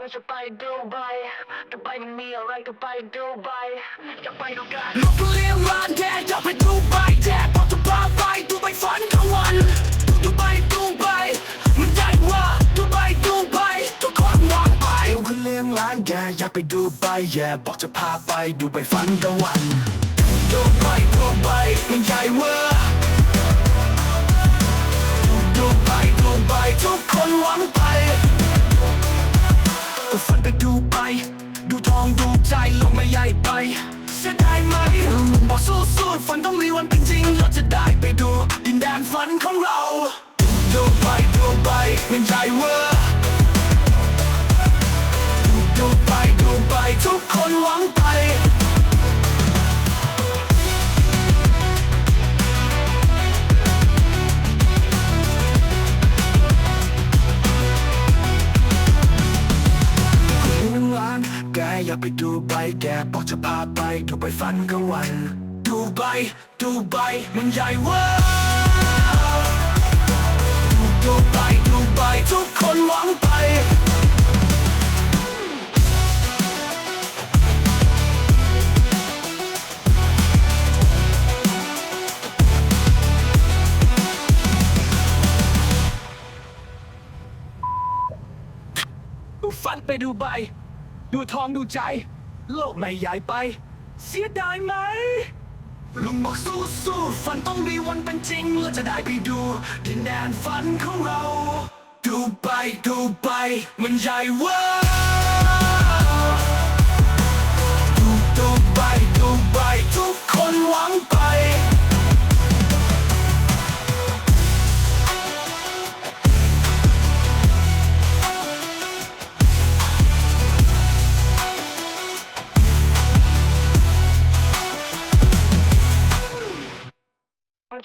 เราจะไปดูไบจะไปมีอะไรก็ไปดูไบอกไปดูกันลบเรียงร้านแกอยากไปดูใบแดดบอกจะพาไปดูใบฝันทั้งวันดูใบดูใบมันใหญ่ว่าดูใบดูใบทุกคนมองไปลบเรียงร้านแกอยากไปดูใบแย่บอกจะพาไปดูใบฝันทั้งวันดูใบดูใบมันใหญ่เว่าดูใบดูใบทุกคนหวังไป บอกสู้สู้ฝันต้องมีวันเป็นจริง เราจะได้ไปดู ดินแดนฝันของเราดูไปดูไปมันใจเวอร์ดูไปดูไปทุกคนหวังไปแกอยากไปดูใบแกบอกจะพาไปดูใบฝันกลางวัน ดูใบดูใบมันใหญ่เว่าดูดูใบดูใบทุกคนหวังไปดูฝันไปดูใบ ดูทองดูใจ โลกไม่ใหญ่ไป เสียดายไหม ลุงบอกสู้สู้ฝันต้องมีวันเป็นจริงเราจะได้ไปดู ดินแดนฝันของเรา ดูไปดูไปมันใหญ่เว่า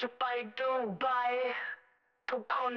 จะไปดูไบทุกคน